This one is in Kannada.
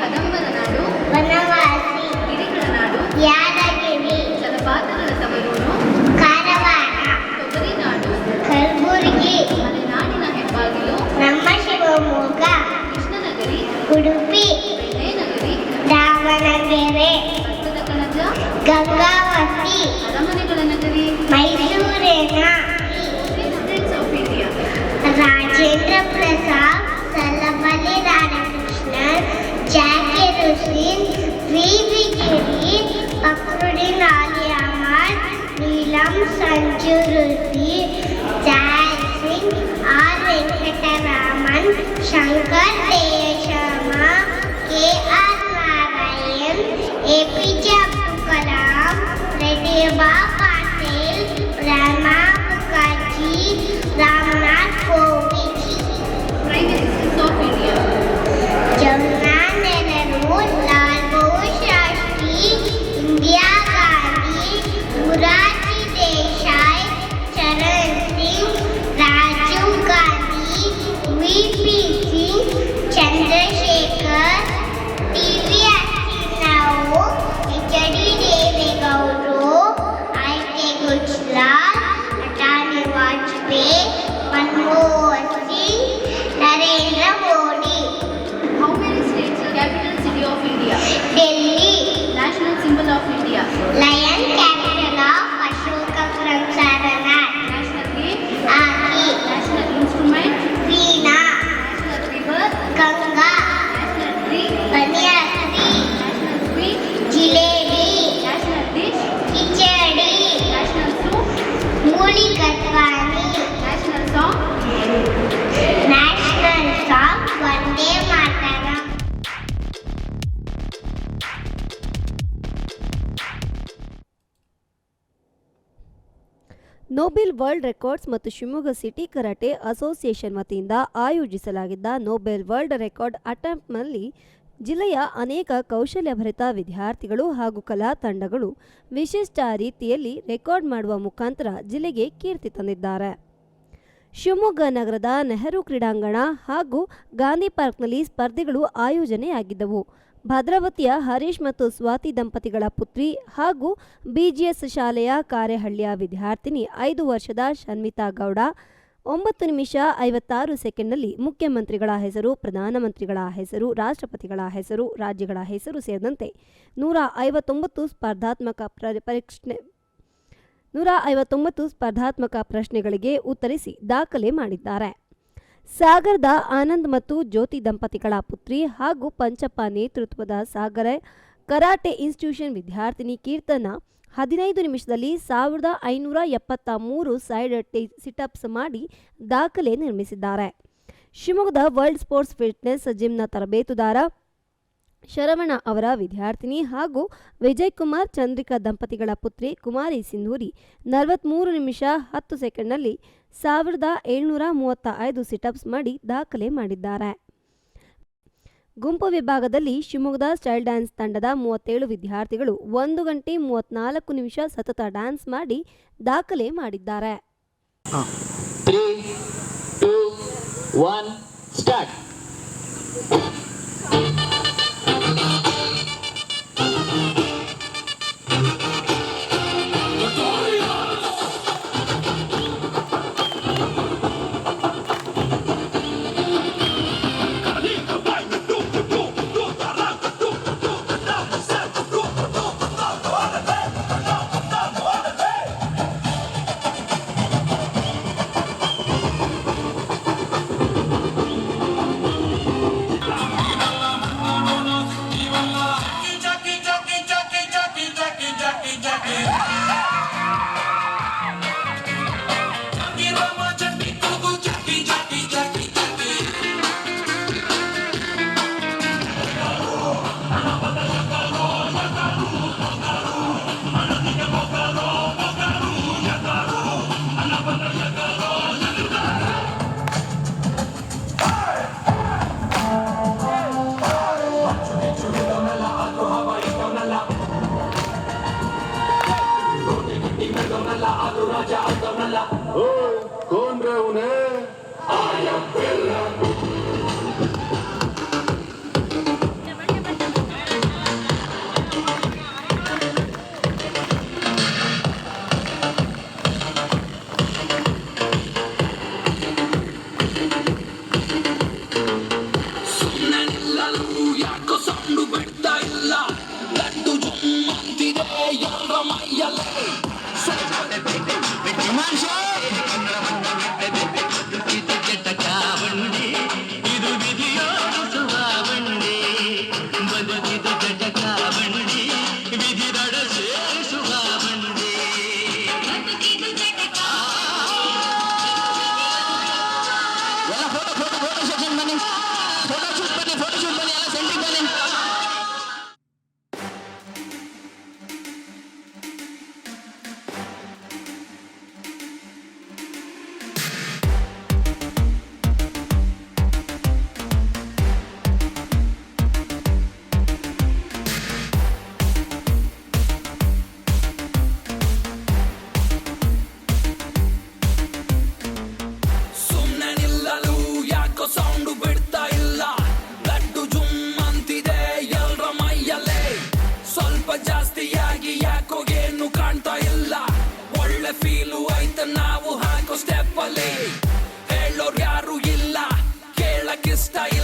ಕದಂಬರ ನಾಡು ವನವಾಸಿ ಗಿರಿಗಳ ನಾಡು ಯಾದಗಿರಿ ಜಲಪಾತಗಳ ತವರೂರು ಕಾರವಾರ ತೊಗರಿ ನಾಡು ಕಲಬುರಗಿ ಮಲೆನಾಡಿನ ಹೆಬ್ಬಾಗಿಲು ನಮ್ಮ ಶಿವಮೊಗ್ಗ ಕೃಷ್ಣನಗರಿ ಉಡುಪಿ ಬೆಣ್ಣೆನಗರಿ ದಾವಣಗೆರೆ ಭತ್ತದ ಕಣಜ ಗಂಗಾವತಿ ಅರಮನೆಗಳ ನಗರಿ ಮೈಸೂರಿನ ರಾಜೇಂದ್ರ ಪ್ರಸಾದ್ அக்குடினாலே அமர் நீளம் சஞ்சுருதி Jaisingh R Venkataraman Shankar தேசமா K R Narayan APJ Abdul Kalam ரெடிபாப் Nobel world records ಮತ್ತು ಶಿವಮೊಗ್ಗ ಸಿಟಿ ಕರಾಟೆ ಅಸೋಸಿಯೇಷನ್ ವತಿಯಿಂದ ಆಯೋಜಿಸಲಾಗಿದ್ದ ನೊಬೆಲ್ ವರ್ಲ್ಡ್ ರೆಕಾರ್ಡ್ ಅಟೆಂಪ್ಟ್ನಲ್ಲಿ ಜಿಲ್ಲೆಯ ಅನೇಕ ಕೌಶಲ್ಯಭರಿತ ವಿದ್ಯಾರ್ಥಿಗಳು ಹಾಗೂ ಕಲಾ ತಂಡಗಳು ವಿಶಿಷ್ಟ ರೀತಿಯಲ್ಲಿ ರೆಕಾರ್ಡ್ ಮಾಡುವ ಮುಖಾಂತರ ಜಿಲ್ಲೆಗೆ ಕೀರ್ತಿ ತಂದಿದ್ದಾರೆ. ಶಿವಮೊಗ್ಗ ನಗರದ ನೆಹರು ಕ್ರೀಡಾಂಗಣ ಹಾಗೂ ಗಾಂಧಿ ಪಾರ್ಕ್ನಲ್ಲಿ ಸ್ಪರ್ಧೆಗಳು ಆಯೋಜನೆಯಾಗಿದ್ದವು. ಭದ್ರಾವತಿಯ ಹರೀಶ್ ಮತ್ತು ಸ್ವಾತಿ ದಂಪತಿಗಳ ಪುತ್ರಿ ಹಾಗೂ ಬಿಜಿಎಸ್ ಶಾಲೆಯ ಕಾರೆಹಳ್ಳಿಯ ವಿದ್ಯಾರ್ಥಿನಿ ಐದು ವರ್ಷದ ಶನ್ವಿತಾ ಗೌಡ, ಒಂಬತ್ತು ನಿಮಿಷ ಐವತ್ತಾರು ಸೆಕೆಂಡ್ನಲ್ಲಿ ಮುಖ್ಯಮಂತ್ರಿಗಳ ಹೆಸರು, ಪ್ರಧಾನಮಂತ್ರಿಗಳ ಹೆಸರು, ರಾಷ್ಟ್ರಪತಿಗಳ ಹೆಸರು, ರಾಜ್ಯಗಳ ಹೆಸರು ಸೇರಿದಂತೆ ನೂರ ಐವತ್ತೊಂಬತ್ತು ಸ್ಪರ್ಧಾತ್ಮಕ ಪ್ರ, ಪರೀಕ್ಷೆ, ನೂರ ಐವತ್ತೊಂಬತ್ತು ಸ್ಪರ್ಧಾತ್ಮಕ ಪ್ರಶ್ನೆಗಳಿಗೆ ಉತ್ತರಿಸಿ ದಾಖಲೆ ಮಾಡಿದ್ದಾರೆ. ಸಾಗರದ ಆನಂದ್ ಮತ್ತು ಜ್ಯೋತಿ ದಂಪತಿಗಳ ಪುತ್ರಿ ಹಾಗೂ ಪಂಚಪ್ಪ ನೇತೃತ್ವದ ಸಾಗರ ಕರಾಟೆ ಇನ್ಸ್ಟಿಟ್ಯೂಷನ್ ವಿದ್ಯಾರ್ಥಿನಿ ಕೀರ್ತನ ಹದಿನೈದು ನಿಮಿಷದಲ್ಲಿ ಸಾವಿರದ ಐನೂರ ಎಪ್ಪತ್ತ ಮೂರು ಸೈಡ್ ಸಿಟಪ್ಸ್ ಮಾಡಿ ದಾಖಲೆ ನಿರ್ಮಿಸಿದ್ದಾರೆ. ಶಿವಮೊಗ್ಗದ ವರ್ಲ್ಡ್ ಸ್ಪೋರ್ಟ್ಸ್ ಫಿಟ್ನೆಸ್ ಜಿಮ್ನ ತರಬೇತುದಾರ ಶರವಣ ಅವರ ವಿದ್ಯಾರ್ಥಿನಿ ಹಾಗೂ ವಿಜಯ್ ಕುಮಾರ್ ಚಂದ್ರಿಕಾ ದಂಪತಿಗಳ ಪುತ್ರಿ ಕುಮಾರಿ ಸಿಂಧೂರಿ ನಲವತ್ತ್ಮೂರು ನಿಮಿಷ ಹತ್ತು ಸೆಕೆಂಡ್ನಲ್ಲಿ ಸಾವಿರದ ಏಳ್ನೂರ ಮೂವತ್ತ ಐದು ಸಿಟಪ್ಸ್ ಮಾಡಿ ದಾಖಲೆ ಮಾಡಿದ್ದಾರೆ. ಗುಂಪು ವಿಭಾಗದಲ್ಲಿ ಶಿವಮೊಗ್ಗದ ಸ್ಟೈಲ್ ಡ್ಯಾನ್ಸ್ ತಂಡದ ಮೂವತ್ತೇಳು ವಿದ್ಯಾರ್ಥಿಗಳು ಒಂದು ಗಂಟೆ ಮೂವತ್ನಾಲ್ಕು ನಿಮಿಷ ಸತತ ಡ್ಯಾನ್ಸ್ ಮಾಡಿ ದಾಖಲೆ ಮಾಡಿದ್ದಾರೆ. Sir, I'm the big, big, big man, sir. Stay